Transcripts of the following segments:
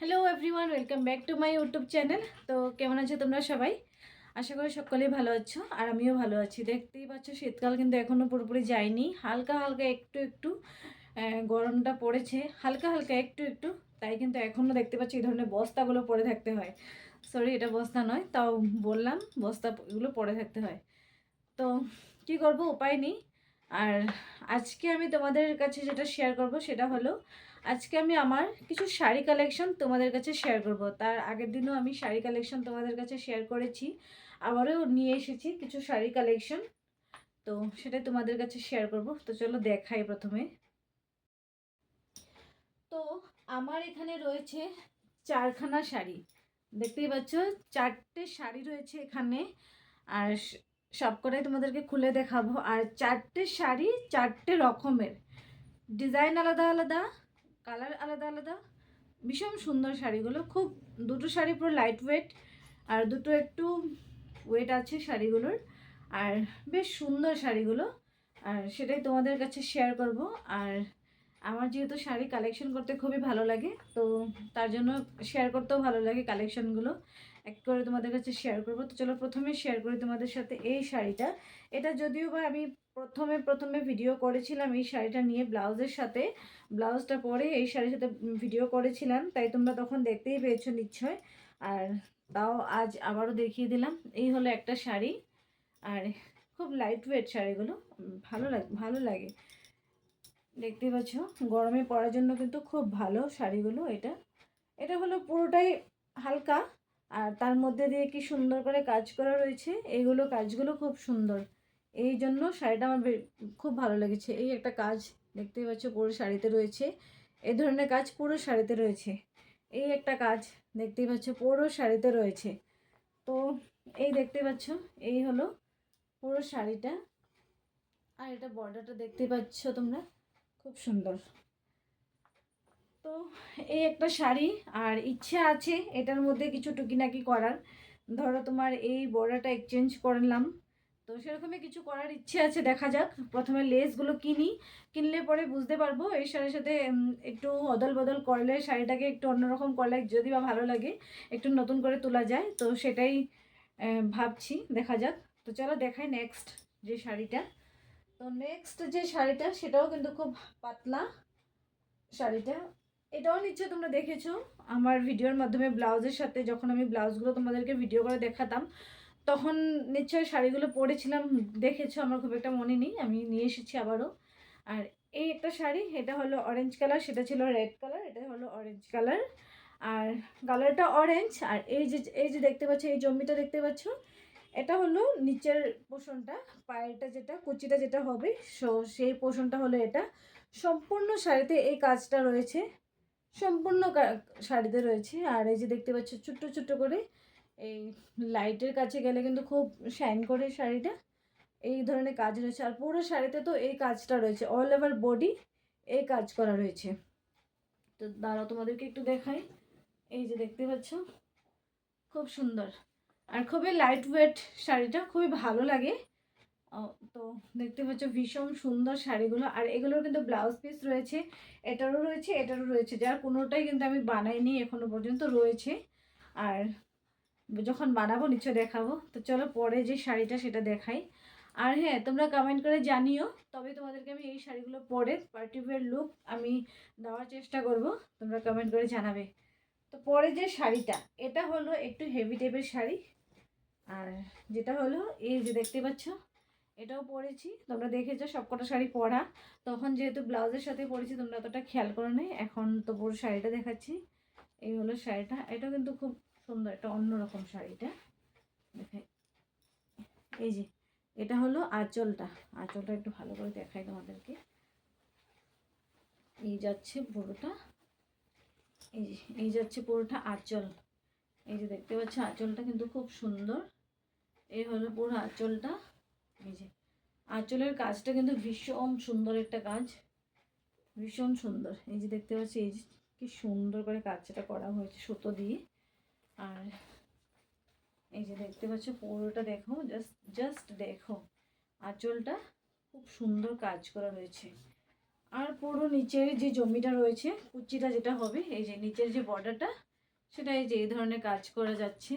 Hello everyone welcome back to my YouTube channel তো কেমন আছো তোমরা সবাই? আশা করি সকলেই ভালো আছো, আর আমিও ভালো আছি। দেখতেই পাচ্ছ শীতকাল কিন্তু এখনও পুরোপুরি যায়নি। হালকা হালকা একটু একটু গরমটা পড়েছে। হালকা হালকা একটু একটু, তাই কিন্তু এখনও দেখতে পাচ্ছি এই ধরনের বস্তাগুলো পরে থাকতে হয়। সরি এটা বস্তা নয়, তাও বললাম, বস্তা এগুলো পরে থাকতে হয়। তো কি করব, উপায় নেই। আর আজকে আমি তোমাদের কাছে যেটা শেয়ার করব সেটা হলো, আজকে আমি আমার কিছু শাড়ি কালেকশন তোমাদের কাছে শেয়ার করব। তার আগের দিনও আমি শাড়ি কালেকশন তোমাদের কাছে শেয়ার করেছি, আবারও নিয়ে এসেছি কিছু শাড়ি কালেকশন তো সেটা তোমাদের কাছে শেয়ার করব। তো চলো দেখাই প্রথমে। তো আমার এখানে রয়েছে চারখানা শাড়ি, দেখতেই পাচ্ছ? চারটে শাড়ি রয়েছে এখানে, আর সবকটাই তোমাদেরকে খুলে দেখাবো। আর চারটে শাড়ি, চারটে রকমের। ডিজাইন আলাদা আলাদা, কালার আলাদা আলাদা। ভীষণ সুন্দর শাড়িগুলো। খুব দুটো শাড়ি পুরো লাইট ওয়েট আর দুটো একটু ওয়েট আছে শাড়িগুলোর। আর বেশ সুন্দর শাড়িগুলো। আর সেটাই তোমাদের কাছে শেয়ার করব। আর আমার যেহেতু শাড়ি কালেকশন করতে খুবই ভালো লাগে, তো তার জন্য শেয়ার করতেও ভালো লাগে কালেকশনগুলো এক করে তোমাদের কাছে শেয়ার করব। তো চলো প্রথমে শেয়ার করি তোমাদের সাথে এই শাড়িটা। এটা যদিও বা আমি প্রথমে প্রথমে ভিডিও করেছিলাম এই শাড়িটা নিয়ে ব্লাউজের সাথে। ব্লাউজটা পরে এই শাড়ির সাথে ভিডিও করেছিলাম, তাই তোমরা তখন দেখতেই পেয়েছ নিশ্চয়। আর তাও আজ আবারও দেখিয়ে দিলাম। এই হলো একটা শাড়ি। আর খুব লাইট ওয়েট শাড়িগুলো। ভালো লাগে ভালো লাগে। দেখতেই পাচ্ছ, গরমে পরার জন্য কিন্তু খুব ভালো শাড়িগুলো এটা। এটা হলো পুরোটাই হালকা। আর তার মধ্যে দিয়ে কি সুন্দর করে কাজ করা রয়েছে, এইগুলো কাজগুলো খুব সুন্দর। এই জন্য শাড়িটা আমার খুব ভালো লেগেছে। এই একটা কাজ দেখতেই পাচ্ছ, পুরো শাড়িতে রয়েছে। এই ধরনের কাজ পুরো শাড়িতে রয়েছে। এই একটা কাজ দেখতেই পাচ্ছ, পুরো শাড়িতে রয়েছে। তো এই দেখতে পাচ্ছ, এই হলো পুরো শাড়িটা। আর এটা বর্ডারটা দেখতে পাচ্ছ তোমরা, খুব সুন্দর। তো এই একটা শাড়ি আর ইচ্ছে আছে এটার মধ্যে কিছু টুকিনাকি করার। ধরো তোমার এই বর্ডারটা এক্সচেঞ্জ করলাম তো সেরকমই কিছু করার ইচ্ছে আছে, দেখা যাক। প্রথমে লেসগুলো কিনি। কিনলে পরে বুঝতে পারব এই শাড়ির সাথে একটু অদল বদল করলে শাড়িটাকে একটু অন্যরকম করলে যদি বা ভালো লাগে, একটু নতুন করে তোলা যায়। তো সেটাই ভাবছি, দেখা যাক। তো চলো দেখাই নেক্সট যে শাড়িটা। তো নেক্সট যে শাড়িটা, সেটাও কিন্তু খুব পাতলা শাড়িটা। এটাও নিশ্চয় তোমরা দেখেছ। আমার ভিডিওর মাধ্যমে ব্লাউজের সাথে যখন আমি ব্লাউজগুলো তোমাদেরকে ভিডিও করে দেখাতাম, তখন নিশ্চয়ই শাড়িগুলো পরেছিলাম। দেখেছ, আমার খুব একটা মনে নেই, আমি নিয়ে এসেছি আবারও। আর এই একটা শাড়ি, এটা হলো অরেঞ্জ কালার সেটা ছিল রেড কালার এটা হলো অরেঞ্জ কালার আর কালারটা অরেঞ্জ আর এই যে এই যে দেখতে পাচ্ছ, এই জমিটা দেখতে পাচ্ছ, এটা হলো নিচের পোষণটা, পায়েরটা যেটা, কুচিটা যেটা হবে, সো সেই পোষণটা হলো এটা। সম্পূর্ণ শাড়িতে এই কাজটা রয়েছে। সম্পূর্ণ শাড়িতে রয়েছে। আর এই যে দেখতে পাচ্ছ, ছোট্ট ছোট্ট করে এই লাইটের কাছে গেলে কিন্তু খুব শাইন করে শাড়িটা। এই ধরনের কাজ রয়েছে। আর পুরো শাড়িতে তো এই কাজটা রয়েছে। অল ওভার বডি এই কাজ করা রয়েছে। তো দাঁড়াও, তোমাদেরকে একটু দেখাই। এই যে দেখতে পাচ্ছ, খুব সুন্দর। আর খুবই লাইট ওয়েট শাড়িটা, খুবই ভালো লাগে। তো দেখতে পাচ্ছ ভীষণ সুন্দর শাড়িগুলো। আর এগুলোর কিন্তু ব্লাউজ পিস রয়েছে, এটারও রয়েছে এটারও রয়েছে। যার কোনোটাই কিন্তু আমি বানাইনি এখনও পর্যন্ত, রয়েছে। আর যখন বানাবো নিশ্চয় দেখাবো। তো চলো পরে যে শাড়িটা সেটা দেখাই। আর হ্যাঁ তোমরা কমেন্ট করে জানিও, তবে তোমাদেরকে আমি এই শাড়িগুলো পরে পার্টিকুলার লুক আমি দেওয়ার চেষ্টা করব। তোমরা কমেন্ট করে জানাবে। তো পরে যে শাড়িটা, এটা হলো একটু হেভি টাইপের শাড়ি। আর যেটা হলো, এই যে দেখতে পাচ্ছ এটাও পরেছি। তোমরা দেখেছ সবকটা শাড়ি পরা। তখন যেহেতু ব্লাউজের সাথে পরেছি, তোমরা অতটা খেয়াল করো নেই। এখন তো পুরো শাড়িটা দেখাচ্ছি। এই হলো শাড়িটা। এটা কিন্তু খুব সুন্দর, একটা অন্যরকম শাড়িটা দেখাই। এই যে, এটা হলো আঁচলটা। আঁচলটা একটু ভালো করে দেখাই তোমাদেরকে। এই যাচ্ছে পুরোটা। এই যে, এই যাচ্ছে পুরোটা আঁচল। এই যে দেখতে পাচ্ছ, আঁচলটা কিন্তু খুব সুন্দর। এই হলো পুরো আঁচলটা। যে, আঁচলের কাজটা কিন্তু ভীষণ সুন্দর একটা কাজ। ভীষণ সুন্দর। এই যে দেখতে পাচ্ছি, এই যে কি সুন্দর করে কাজটা করা হয়েছে সুতো দিয়ে। আর এই যে দেখতে পাচ্ছ, পুরোটা দেখো জাস্ট জাস্ট দেখো। আঁচলটা খুব সুন্দর কাজ করা রয়েছে। আর পুরো নিচের যে জমিটা রয়েছে, কুচিটা যেটা হবে, এই যে নিচের যে বর্ডারটা সেটা এই যে এই ধরনের কাজ করা যাচ্ছে।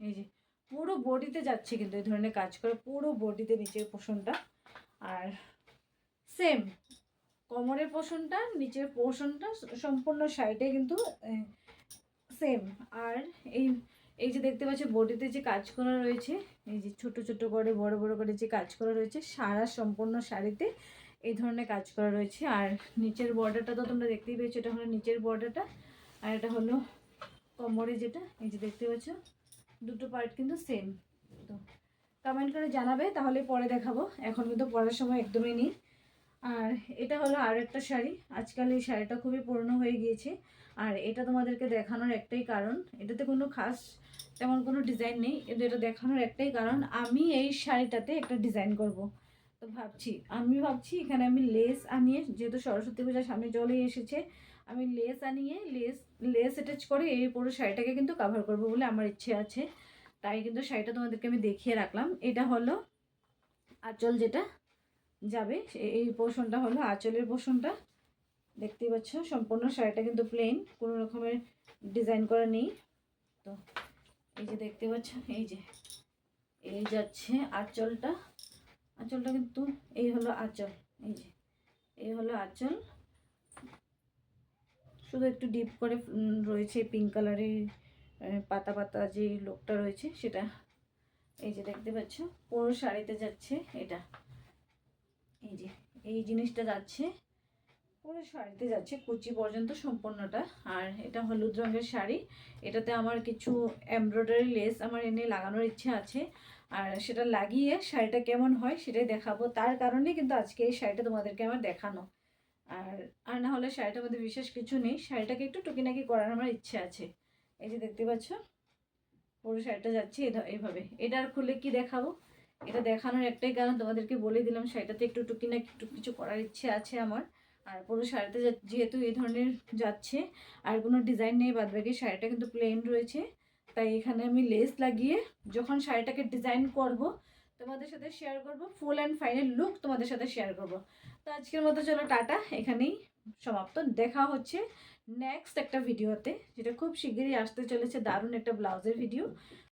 এই যে পুরো বডিতে যাচ্ছে কিন্তু এই ধরনের কাজ করে, পুরো বডিতে নিচের পোষণটা। আর সেম কোমরের পোষণটা, নিচের পোষণটা সম্পূর্ণ সাইডে কিন্তু সেম আর এই এই যে দেখতে পাচ্ছ, বডিতে যে কাজ করা রয়েছে, এই যে ছোট ছোট করে, বড় বড় করে যে কাজ করা রয়েছে, সারা সম্পূর্ণ শাড়িতে এই ধরনের কাজ করা রয়েছে। আর নিচের বর্ডারটা তো তোমরা দেখতেই পেয়েছ, এটা হলো নিচের বর্ডারটা আর এটা হলো কোমরে যেটা, এই যে দেখতে পাচ্ছ দুটো পার্ট কিন্তু সেম তো কমেন্ট করে জানাবে, তাহলে পরে দেখাবো। এখন কিন্তু পড়ার সময় একদমই নেই। আর এটা হলো আর একটা শাড়ি। আজকাল এই শাড়িটা খুবই পুরনো হয়ে গিয়েছে। আর এটা তোমাদেরকে দেখানোর একটাই কারণ। এটাতে কোনো খাস তেমন কোনো ডিজাইন নেই। কিন্তু এটা দেখানোর একটাই কারণ, আমি এই শাড়িটাতে একটা ডিজাইন করব। তো ভাবছি, আমি ভাবছি এখানে আমি লেস আনিয়ে, যেহেতু সরস্বতী পূজার সামনে চলে এসেছে আমি লেস আনিয়ে লেস লেস অ্যাটাচ করে এই পুরো শাড়িটাকে কিন্তু কাভার করব বলে আমার ইচ্ছে আছে। তাই কিন্তু শাড়িটা তোমাদেরকে আমি দেখিয়ে রাখলাম। এটা হলো আঁচল যেটা যাবে এই পোর্শনটা হলো আঁচলের পোর্শনটা দেখতেই পাচ্ছ, সম্পূর্ণ শাড়িটা কিন্তু প্লেন কোনো রকমের ডিজাইন করা নেই। তো এই যে দেখতে পাচ্ছ, এই যে, এই যাচ্ছে আঁচলটা। আঁচলটা কিন্তু এই হলো আঁচল, এই যে, এই হলো আঁচল। শুধু একটু ডিপ করে রয়েছে পিঙ্ক কালারের পাতা পাতা যে লোকটা রয়েছে সেটা। এই যে দেখতে পাচ্ছ, পুরো শাড়িতে যাচ্ছে এটা। এই যে, এই জিনিসটা যাচ্ছে, পুরো শাড়িতে যাচ্ছে কুচি পর্যন্ত সম্পূর্ণটা। আর এটা হলুদ রঙের শাড়ি। এটাতে আমার কিছু এমব্রয়ডারি লেস আমার এনে লাগানোর ইচ্ছে আছে। আর সেটা লাগিয়ে শাড়িটা কেমন হয় সেটাই দেখাবো। তার কারণে কিন্তু আজকে এই শাড়িটা তোমাদেরকে আমার দেখানো। আর আর না হলে শাড়িটার মধ্যে বিশেষ কিছু নেই। শাড়িটাকে একটু টুকিনাকি করার আমার ইচ্ছে আছে। এই যে দেখতে পাচ্ছ, পুরো শাড়িটা যাচ্ছে এইভাবে এটা আর খুলে কি দেখাবো? এটা দেখানোর একটাই কারণ, তোমাদেরকে বলে দিলাম, শাড়িটাতে একটু টুকিনাকি একটু কিছু করার ইচ্ছে আছে আমার। আর পুরো শাড়িতে যেহেতু এই ধরনের যাচ্ছে, আর কোনো ডিজাইন নেই, বাদ বাকি শাড়িটা কিন্তু প্লেন রয়েছে। তাই এখানে আমি লেস লাগিয়ে যখন শাড়িটাকে ডিজাইন করব তোমাদের সাথে শেয়ার করব ফুল অ্যান্ড ফাইনাল লুক তোমাদের সাথে শেয়ার করব। তো আজকের মতো চলো টাটা, এখানেই সমাপ্ত। দেখা হচ্ছে নেক্সট একটা ভিডিওতে যেটা খুব শিগগিরই আসতে চলেছে, দারুণ একটা ব্লাউজের ভিডিও